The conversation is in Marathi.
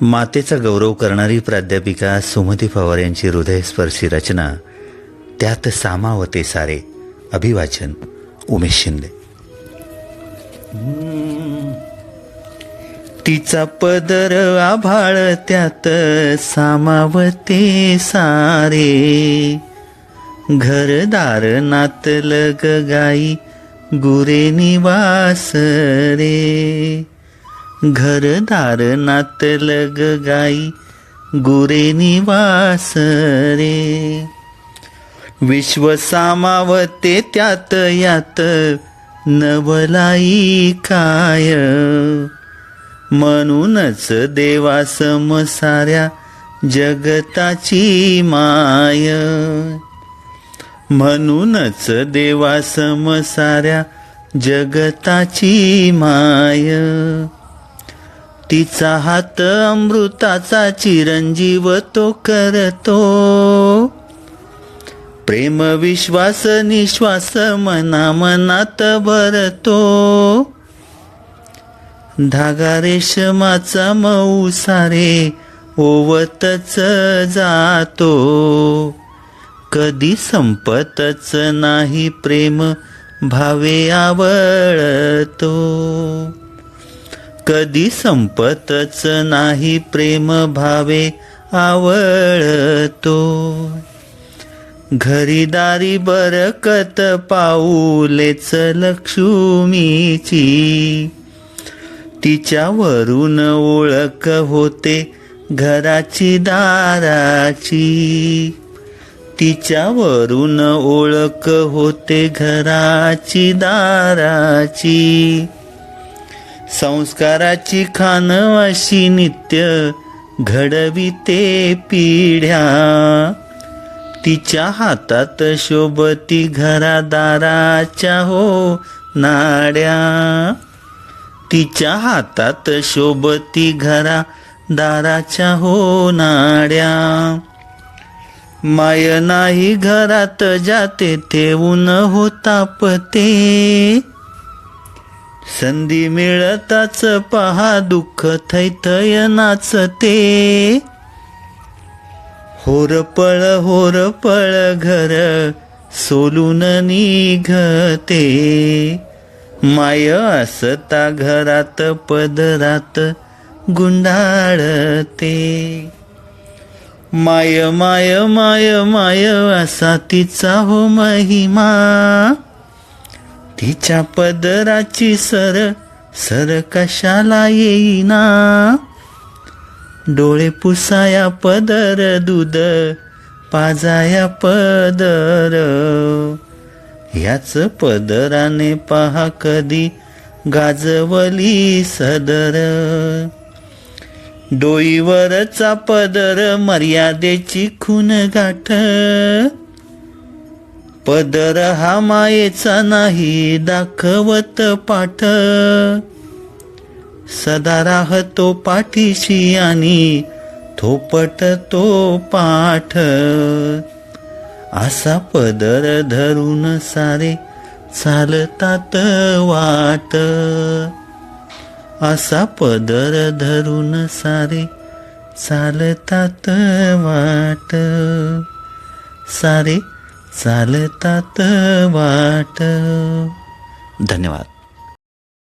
मातेचा गौरव करणारी प्राध्यापिका सुमती पवार यांची हृदयस्पर्शी रचना त्यात सामावते सारे. अभिवाचन उमेश शिंदे. तिचा पदर आभाळ त्यात सामावते सारे. घरदार नातलग गाई गुरे निवास रे. घरदार नातलग गाई गुरे निवास रे. विश्व सामावते त्यात यात नवलाई काय? म्हणूनच देवासम साऱ्या जगताची माय. म्हणूनच देवासम साऱ्या जगताची माय. तिचा हात अमृताचा चिरंजीव तो करतो. प्रेम विश्वास निश्वास मना मनात भरतो. धागा रेशमाचा मऊ सारे ओवतच जातो. कधी संपतच नाही प्रेम भावे आवळतो. कधी संपतच नाही प्रेम भावे आवळतो. घरी दारी बरकत पाऊलेच लक्ष्मीची. तिच्यावरून ओळख होते घराची दाराची. तिच्यावरून ओळख होते घराची दाराची. संस्काराची खान अशी नित्य घडविते पिढ्या. तिच्या हातात शोभती घरादाराच्या हो नाड्या. तिच्या हातात शोभती घरा दाराच्या हो नाड्या. माय नाही घरात जाते ठेवून होतापते संधी मिळताच पहा दुःख थैथय नाचते होरपळ होरपळ घर सोलून निघते. माय असता घरात पदरात गुंडाळते. माय माय माय माय असा तिचा हो महिमा. तिच्या पदराची सर सर कशाला येईना? डोळे पुसाया पदर दूध पाजाया पदर. याच पदराने पहा कधी गाजवली सदर. डोईवरचा पदर मर्यादेची खून गाठ पदर हा मायेचा नाही दाखवत पाठ. सदा राहतो पाठीशी आणि थोपट तो पाठ. असा पदर धरून सारे चालतात वाट. असा पदर धरून सारे चालतात वाट. सारे चालतात वाट. धन्यवाद.